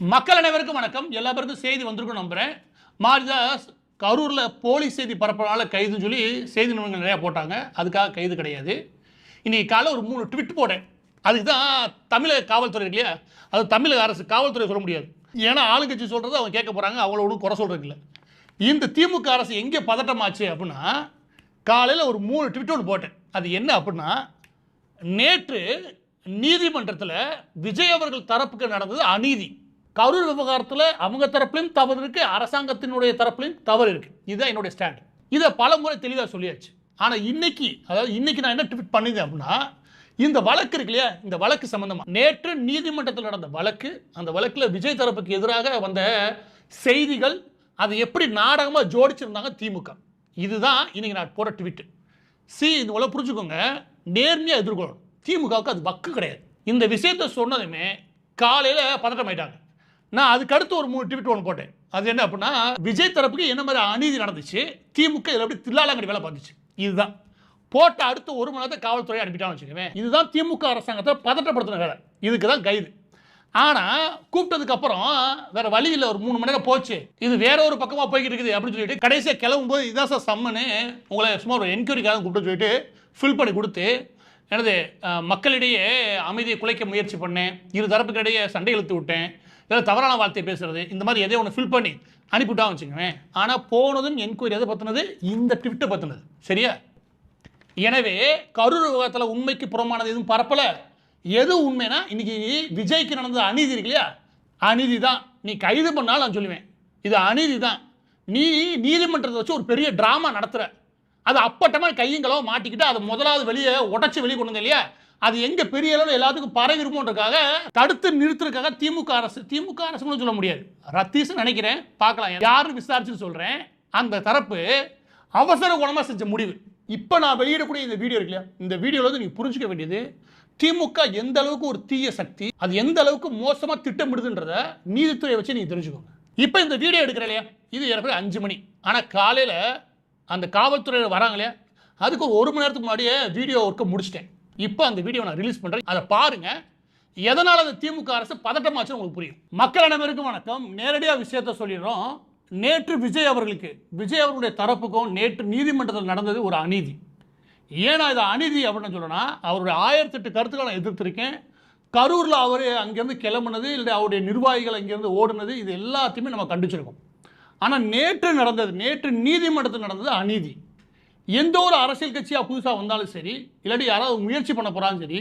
மக்கள் அனைவருக்கும் வணக்கம். எல்லா பேருக்கும் செய்தி வந்திருக்கும் நம்புகிறேன் மாரிதாஸ் கரூரில் போலீஸ் செய்தி பரப்புறனால கைதுன்னு சொல்லி செய்தி நிறுவனங்கள் நிறையா போட்டாங்க. அதுக்காக கைது கிடையாது. இன்றைக்கி காலை ஒரு மூணு ட்விட் போட்டேன். அதுக்கு தான் தமிழக காவல்துறை இருக்கு இல்லையா? அது தமிழக அரசு காவல்துறை சொல்ல முடியாது. ஏன்னா ஆளுங்கட்சி சொல்கிறது அவங்க கேட்க போகிறாங்க அவங்கள ஒன்றும் குறை சொல்கிறது இல்லை. இந்த திமுக அரசு எங்கே பதட்டமாச்சு அப்படின்னா காலையில் ஒரு மூணு ட்விட் ஒன்று போட்டேன். அது என்ன அப்படின்னா நேற்று நீதிமன்றத்தில் விஜய் அவர்கள் தரப்புக்கு நடந்தது அநீதி. கரூர் விவகாரத்தில் அவங்க தரப்புலையும் தவறு இருக்குது அரசாங்கத்தினுடைய தரப்புலையும் தவறு இருக்குது இதுதான் என்னுடைய ஸ்டாண்ட் இதை பல முறை தெளிவாக சொல்லியாச்சு. ஆனால் இன்னைக்கு அதாவது இன்னைக்கு நான் என்ன ட்விட் பண்ணியிருந்தேன் அப்படின்னா இந்த வழக்கு இருக்கு இல்லையா? இந்த வழக்கு சம்மந்தமாக நேற்று நீதிமன்றத்தில் நடந்த வழக்கு அந்த வழக்கில் விஜய் தரப்புக்கு எதிராக வந்த செய்திகள் அதை எப்படி நாடகமாக ஜோடிச்சிருந்தாங்க திமுக. இதுதான் இன்னைக்கு நான் போகிற ட்விட்டு சி இந்த உள்ள புரிஞ்சுக்கோங்க. நேர்மையாக எதிர்கொள்ளணும். திமுகவுக்கு அது வக்கு கிடையாது. இந்த விஷயத்தை சொன்னதுமே காலையில் பதட்டம் ஆயிட்டாங்க. நான் அதுக்கு அடுத்து ஒரு மூணு ட்விட் ஒன்று போட்டேன். அது என்ன அப்படின்னா விஜய் தரப்புக்கு என்ன மாதிரி அநீதி நடந்துச்சு திமுக இதில் எப்படி தில்லாலங்கடி வேலை பார்த்துச்சு. இதுதான். போட்ட அடுத்து ஒரு மணி நேரத்தை காவல்துறை அனுப்பிட்டான்னு வச்சுக்கோங்க இதுதான் திமுக அரசாங்கத்தை பதட்டப்படுத்தின வேலை. இதுக்கு தான் கைது ஆனால் கூப்பிட்டதுக்கப்புறம் வேறு வேற வழி இல்லை ஒரு மூணு மணி நேரம் போச்சு. இது வேற ஒரு பக்கமாக போய்கிட்டு இருக்குது அப்படின்னு சொல்லிட்டு கடைசியாக கிளம்பும்போது இதான் சார் சம்மனு உங்களை சும்மா ஒரு என்கொயரிக்காக கூப்பிட்டு சொல்லிட்டு ஃபில் பண்ணி கொடுத்து எனது மக்களிடையே அமைதியை குலைக்க முயற்சி பண்ணேன். இரு தரப்புக்கிடையே சண்டை இழுத்து விட்டேன். ஏதாவது தவறான வார்த்தை பேசுறது இந்த மாதிரி எதையோ ஒன்று ஃபில் பண்ணி அனுப்பிவிட்டான்னு வச்சுக்கோங்களேன். ஆனால் போனதும் என்கொயரி எதை பற்றினது இந்த ட்விட்டை பற்றினது சரியா? எனவே கரூர் விவகாரத்தில் உண்மைக்கு புறமானது எதுவும் பரப்பல. எது உண்மைனா இன்னைக்கு விஜய்க்கு நடந்தது அநீதி இருக்கு இல்லையா? அநீதி தான். நீ கைது பண்ணாலும் நான் சொல்லுவேன். இது அநீதி தான். நீ நீதிமன்றத்தை வச்சு ஒரு பெரிய ட்ராமா நடத்துகிற அது அப்பட்டமாக கையுங்களோ மாட்டிக்கிட்டு அதை முதலாவது வெளியே உடச்சி வெளியே கொண்டு இல்லையா? அது எங்க பெரிய அளவில் எல்லாத்துக்கும் பரவிருமோன்றக்காக தடுத்து நிறுத்துறதுக்காக திமுக அரசு திமுக அரசுன்னு சொல்ல முடியாது. ரத்தீஸ் நினைக்கிறேன். பார்க்கலாம். யாருன்னு விசாரிச்சுன்னு சொல்றேன். அந்த தரப்பு அவசர குணமாக செஞ்ச முடிவு. இப்போ நான் வெளியிடக்கூடிய இந்த வீடியோ இருக்கு இல்லையா? இந்த வீடியோவில் வந்து நீங்கள் புரிஞ்சுக்க வேண்டியது திமுக எந்த அளவுக்கு ஒரு தீய சக்தி அது எந்த அளவுக்கு மோசமாக திட்டமிடுதுன்றத நீதித்துறையை வச்சு நீங்கள் தெரிஞ்சுக்கோங்க. இப்போ இந்த வீடியோ எடுக்கிற இல்லையா? இது ஏற்கனவே அஞ்சு மணி. ஆனால் காலையில் அந்த காவல்துறையில் வராங்க இல்லையா? அதுக்கு ஒரு ஒரு மணி நேரத்துக்கு முன்னாடியே வீடியோ ஒர்க்கை முடிச்சிட்டேன். இப்போ அந்த வீடியோ நான் ரிலீஸ் பண்ணுறேன் அதை பாருங்கள் எதனால் அந்த திமுக அரசு பதட்டமாச்சு உங்களுக்கு புரியும். மக்கள் அனைவருக்கும் வணக்கம். நேரடியாக விஷயத்த சொல்லிடுறோம். நேற்று விஜய் அவர்களுக்கு விஜய் அவர்களுடைய தரப்புக்கும் நேற்று நீதிமன்றத்தில் நடந்தது ஒரு அநீதி. ஏன்னா இது அநீதி அப்படின்னு சொல்லணும்னா அவருடைய ஆயிரத்தெட்டு கருத்துக்களை நான் எதிர்த்திருக்கேன். கரூரில் அவர் அங்கேருந்து கிளம்புனது இல்லை அவருடைய நிர்வாகிகள் அங்கேருந்து ஓடுனது இது எல்லாத்தையுமே நம்ம கண்டிச்சிருக்கோம். ஆனால் நேற்று நடந்தது நேற்று நீதிமன்றத்தில் நடந்தது அநீதி. எந்த ஒரு அரசியல் கட்சியாக புதுசாக வந்தாலும் சரி இல்லாட்டி யாராவது முயற்சி பண்ண போகிறாலும் சரி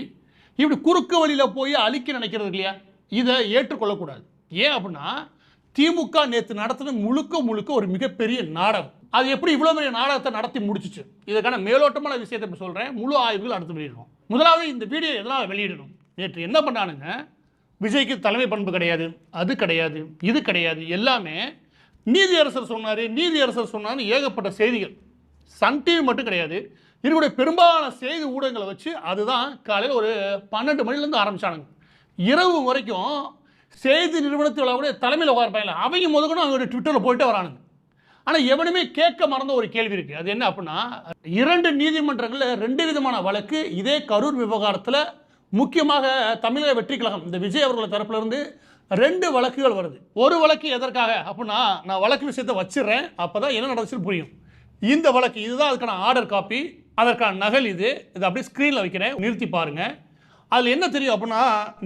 இப்படி குறுக்கு வழியில் போய் அழிக்க நினைக்கிறது இல்லையா? இதை ஏற்றுக்கொள்ளக்கூடாது. ஏன் அப்படின்னா திமுக நேற்று நடத்தின முழுக்க முழுக்க ஒரு மிகப்பெரிய நாடகம். அது எப்படி இவ்வளோ பெரிய நாடகத்தை நடத்தி முடிச்சிச்சு? இதுக்கான மேலோட்டமான விஷயத்தை இப்போ சொல்கிறேன் முழு ஆய்வுகள் அடுத்து வெளியிடணும். முதலாவது இந்த வீடியோ எதனால் வெளியிடணும்? நேற்று என்ன பண்ணானுங்க? விஜய்க்கு தலைமை பண்பு கிடையாது அது கிடையாது இது கிடையாது எல்லாமே நீதியரசர் சொன்னார் நீதியரசர் சொன்னார்னு ஏகப்பட்ட செய்திகள். சன் டிவி மட்டும் கிடையாது. இருக்கக்கூடிய பெரும்பாலான செய்தி ஊடகங்களை வச்சு அதுதான் காலையில் ஒரு பன்னெண்டு மணிலேருந்து ஆரம்பிச்சானுங்க. இரவு வரைக்கும் செய்தி நிறுவனத்தில் கூட தலைமையில் உட்கார்ப்பாங்க அவங்க முதக்கணும் அவங்களுடைய ட்விட்டரில் போயிட்டே வரானுங்க. ஆனால் எவனுமே கேட்க மறந்த ஒரு கேள்வி இருக்குது அது என்ன அப்படின்னா இரண்டு நீதிமன்றங்களில் ரெண்டு விதமான வழக்கு இதே கரூர் விவகாரத்தில் முக்கியமாக தமிழக வெற்றி கழகம் இந்த விஜய் அவர்கள் தரப்புலேருந்து ரெண்டு வழக்குகள் வருது. ஒரு வழக்கு எதற்காக அப்படின்னா நான் வழக்கு விஷயத்தை வச்சிடுறேன் அப்போ தான் என்ன நடந்துச்சுன்னு புரியும். இந்த வழக்கு இதுதான் அதுக்கான ஆர்டர் காப்பி அதற்கான நகல் இது. இதை அப்படியே ஸ்க்ரீனில் வைக்கிறேன் நிறுத்தி பாருங்க. அதில் என்ன தெரியும் அப்படின்னா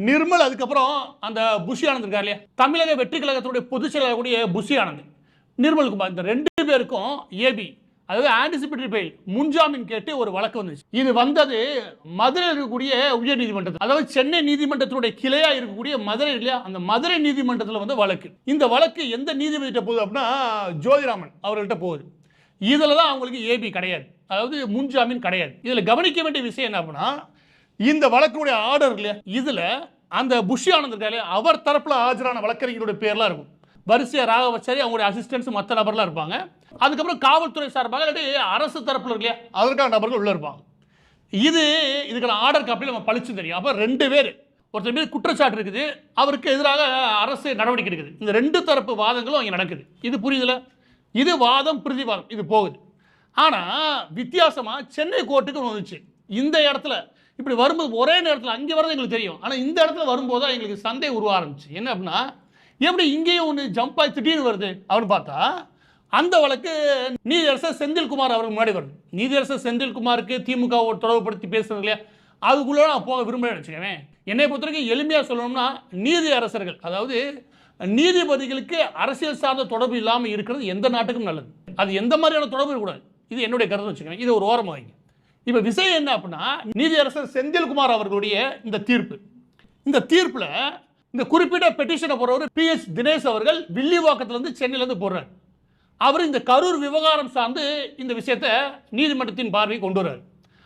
நிர்மல் அதுக்கப்புறம் அந்த புஷி ஆனந்த் இருக்கார் இல்லையா? தமிழக வெற்றி கழகத்தினுடைய பொதுச் செயலாளர் கூடிய புஷி ஆனந்த். நிர்மல் குமார் இந்த ரெண்டு பேருக்கும் ஏபி அதாவது ஆன்டிசிபேட்டரி பெயில் முன்ஜாமீன் கேட்டு ஒரு வழக்கு வந்துச்சு இது வந்தது மதுரையில் இருக்கக்கூடிய உயர் நீதிமன்றத்தில். அதாவது சென்னை நீதிமன்றத்தினுடைய கிளையா இருக்கக்கூடிய மதுரை இல்லையா? அந்த மதுரை நீதிமன்றத்தில் வந்து வழக்கு. இந்த வழக்கு எந்த நீதிபதிகிட்ட போகுது அப்படின்னா ஜோதிராமன் அவர்கள்ட்ட போகுது. இதில் தான் அவங்களுக்கு ஏபி கிடையாது. அதாவது முன்ஜாமீன் கிடையாது. இதில் கவனிக்க வேண்டிய விஷயம் என்ன அப்படின்னா இந்த வழக்கினுடைய ஆர்டர் இல்லையா இதில் அந்த புஷி ஆனந்த் இருக்காரு அவர் தரப்பில் ஆஜரான வழக்கறிஞருடைய பேர்லாம் இருக்கும். வரிசையா ராகவச்சாரி அவங்களுடைய அசிஸ்டன்ஸ் மற்ற நபர்லாம் இருப்பாங்க. அதுக்கப்புறம் காவல்துறை சார்பாக இல்லாட்டி அரசு தரப்பில் இருக்கு இல்லையா அதற்கான நபர்கள் உள்ளே இருப்பாங்க. இது இதுக்கான ஆர்டர் காப்பியில் நம்ம பழிச்சு தெரியும். அப்போ ரெண்டு பேர். ஒருத்தர் மீது குற்றச்சாட்டு இருக்குது. அவருக்கு எதிராக அரசு நடவடிக்கை எடுக்குது. இந்த ரெண்டு தரப்பு வாதங்களும் அங்கே நடக்குது. இது புரியுதுல? இது வாதம் பிரதிவாதம் இது போகுது. ஆனால் வித்தியாசமாக சென்னை கோர்ட்டுக்கு வந்துச்சு. இந்த இடத்துல இப்படி வரும்போது ஒரே நேரத்தில் அங்கே வரது எங்களுக்கு தெரியும். ஆனால் இந்த இடத்துல வரும்போது தான் எங்களுக்கு சந்தை உருவ ஆரம்பிச்சு. என்ன அப்படின்னா எப்படி இங்கேயும் ஒன்று ஜம்ப் ஆகி திடீர்னு வருது அப்படின்னு பார்த்தா அந்த வழக்கு நீதியரசர் செந்தில்குமார் அவருக்கு முன்னாடி வருது. நீதியரசர் செந்தில்குமாருக்கு திமுக தொடர்புபடுத்தி பேசுறது இல்லையா? அதுக்குள்ளே நான் போக விரும்புகிறேன் வச்சுக்கவேன் என்னை பொறுத்த வரைக்கும் எளிமையாக சொல்லணும்னா நீதி அரசர்கள் அதாவது நீதிபதிகளுக்கு அரசியல் சார்ந்த தொடர்பு இல்லாமல் இருக்கிறது எந்த நாட்டுக்கும் நல்லது. அது எந்த மாதிரியான தொடர்பு இருக்கக்கூடாது. இது என்னுடைய கருத்து வச்சுக்கோங்க இது ஒரு ஓரமாக வைங்க. இப்போ விஷயம் என்ன அப்படின்னா நீதியரசர் செந்தில்குமார் அவர்களுடைய இந்த தீர்ப்பு. இந்த தீர்ப்பில் இந்த குறிப்பிட்ட பெட்டிஷனை போடுறவர் பி எஸ் தினேஷ் அவர்கள் வில்லிவாக்கத்துலேருந்து சென்னையிலேருந்து போடுறார் அவர் இந்த கரூர் விவகாரம் சார்ந்து இந்த விஷயத்தை நீதிமன்றத்தின் பார்வையை கொண்டு வர்றார்.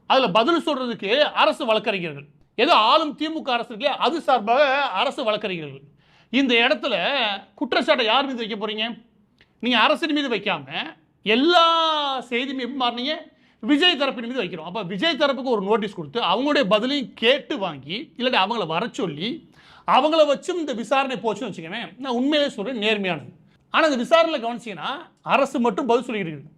அதில் பதில் சொல்கிறதுக்கு அரசு வழக்கறிஞர்கள். ஏதோ ஆளும் திமுக அரசு இருக்கே அது சார்பாக அரசு வழக்கறிஞர்கள். இந்த இடத்துல குற்றச்சாட்டை யார் மீது வைக்க போறீங்க? நீங்க அரசின் மீது வைக்காம எல்லா செய்தியும் எப்படி மாறினீங்க? விஜய் தரப்பின் மீது வைக்கிறோம். அப்போ விஜய் தரப்புக்கு ஒரு நோட்டீஸ் கொடுத்து அவங்களுடைய பதிலையும் கேட்டு வாங்கி இல்லாட்டி அவங்கள வர சொல்லி அவங்கள வச்சும் இந்த விசாரணை போச்சுன்னு வச்சுக்கவேன் நான் உண்மையிலே சொல்கிறேன் நேர்மையானது. ஆனால் இந்த விசாரணையில் கவனிச்சிங்கன்னா அரசு மட்டும் பதில் சொல்லிட்டு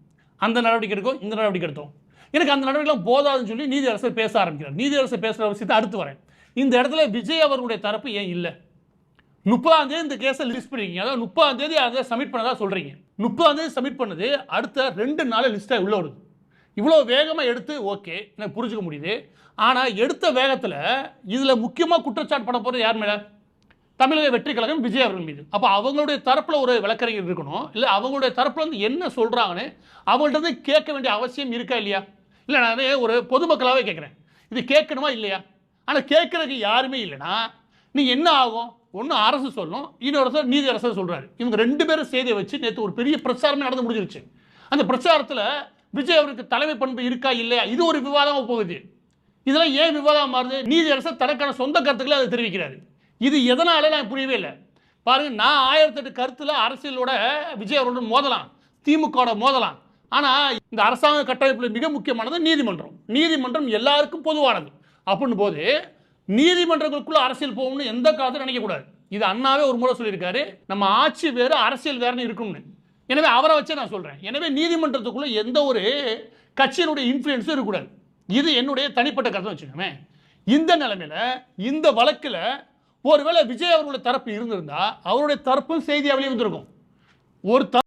அந்த நடவடிக்கை எடுக்கும் இந்த நடவடிக்கை எடுத்தோம். எனக்கு அந்த நடவடிக்கைலாம் போதாதுன்னு சொல்லி நீதி அரசர் பேச ஆரம்பிக்கிறார். நீதி அரசர் பேசுகிற விஷயத்தை அடுத்து வரேன். இந்த இடத்துல விஜய் அவர்களுடைய தரப்பு ஏன் இல்லை? முப்பதாம் தேதி இந்த கேஸை லிஸ்ட் பண்ணிருக்கீங்க. அதாவது முப்பதாம் தேதி அதை சப்மிட் பண்ணதாக சொல்கிறீங்க முப்பதாம் தேதி சப்மிட் பண்ணது அடுத்த ரெண்டு நாள் லிஸ்ட்டாக உள்ள வருது. இவ்வளோ வேகமாக எடுத்து ஓகே எனக்கு புரிஞ்சுக்க முடியுது. ஆனால் எடுத்த வேகத்தில் இதில் முக்கியமாக குற்றச்சாட்டு பண்ண போகிறது யார் மேலே? தமிழக வெற்றி கழகம் விஜய் அவர்கள் மீது. அப்போ அவங்களுடைய தரப்பில் ஒரு வழக்கறிஞர் இருக்கணும். இல்லை அவங்களுடைய தரப்பில் வந்து என்ன சொல்கிறாங்கன்னு அவங்கள்ட்ட இருந்து கேட்க வேண்டிய அவசியம் இருக்கா இல்லையா? இல்லை நான் ஒரு பொதுமக்களாகவே கேட்குறேன். இது கேட்கணுமா இல்லையா? ஆனால் கேட்குறதுக்கு யாருமே இல்லைன்னா நீங்கள் என்ன ஆகும்? ஒன்று அரசு சொல்லும் இன்னொருத்தர் நீதி அரசர் சொல்கிறாரு இவங்க ரெண்டு பேரும் செய்தியை வச்சு நேற்று ஒரு பெரிய பிரச்சாரமே நடந்து முடிஞ்சிருச்சு. அந்த பிரச்சாரத்தில் விஜய் அவருக்கு தலைமை பண்பு இருக்கா இல்லையா? இது ஒரு விவாதமாக போகுது. இதெல்லாம் ஏன் விவாதம் மாறுது? நீதி அரசர் தனக்கான சொந்த கருத்துக்களை அதை தெரிவிக்கிறாரு. இது எதனால நான் புரியவே இல்லை. பாருங்க நான் ஆயிரத்தெட்டு கருத்தில் அரசியலோட விஜய் அவருடன் மோதலாம். திமுகவோட மோதலாம். ஆனால் இந்த அரசாங்க கட்டமைப்பில் மிக முக்கியமானது நீதிமன்றம். நீதிமன்றம் எல்லாருக்கும் பொதுவானது. அப்படின்னு போது நீதிமன்றங்களுக்குள்ள அரசியல் போகணும்னு எந்த காலத்தில் நினைக்கக்கூடாது இது அண்ணாவே ஒரு முறை சொல்லியிருக்காரு. நம்ம ஆட்சி வேறு அரசியல் வேறுனு இருக்கும்னு. எனவே அவரை வச்சே நான் சொல்றேன். எனவே நீதிமன்றத்துக்குள்ள எந்த ஒரு கட்சியினுடைய இன்ஃப்ளூயன்ஸும் இருக்கக்கூடாது. இது என்னுடைய தனிப்பட்ட கருத்தை வச்சுக்கோமே. இந்த நிலைமையில் இந்த வழக்குல ஒருவேளை விஜய் அவர்களுடைய தரப்பு இருந்திருந்தா அவருடைய தரப்பும் செய்தி வெளியே வந்திருக்கும் ஒரு த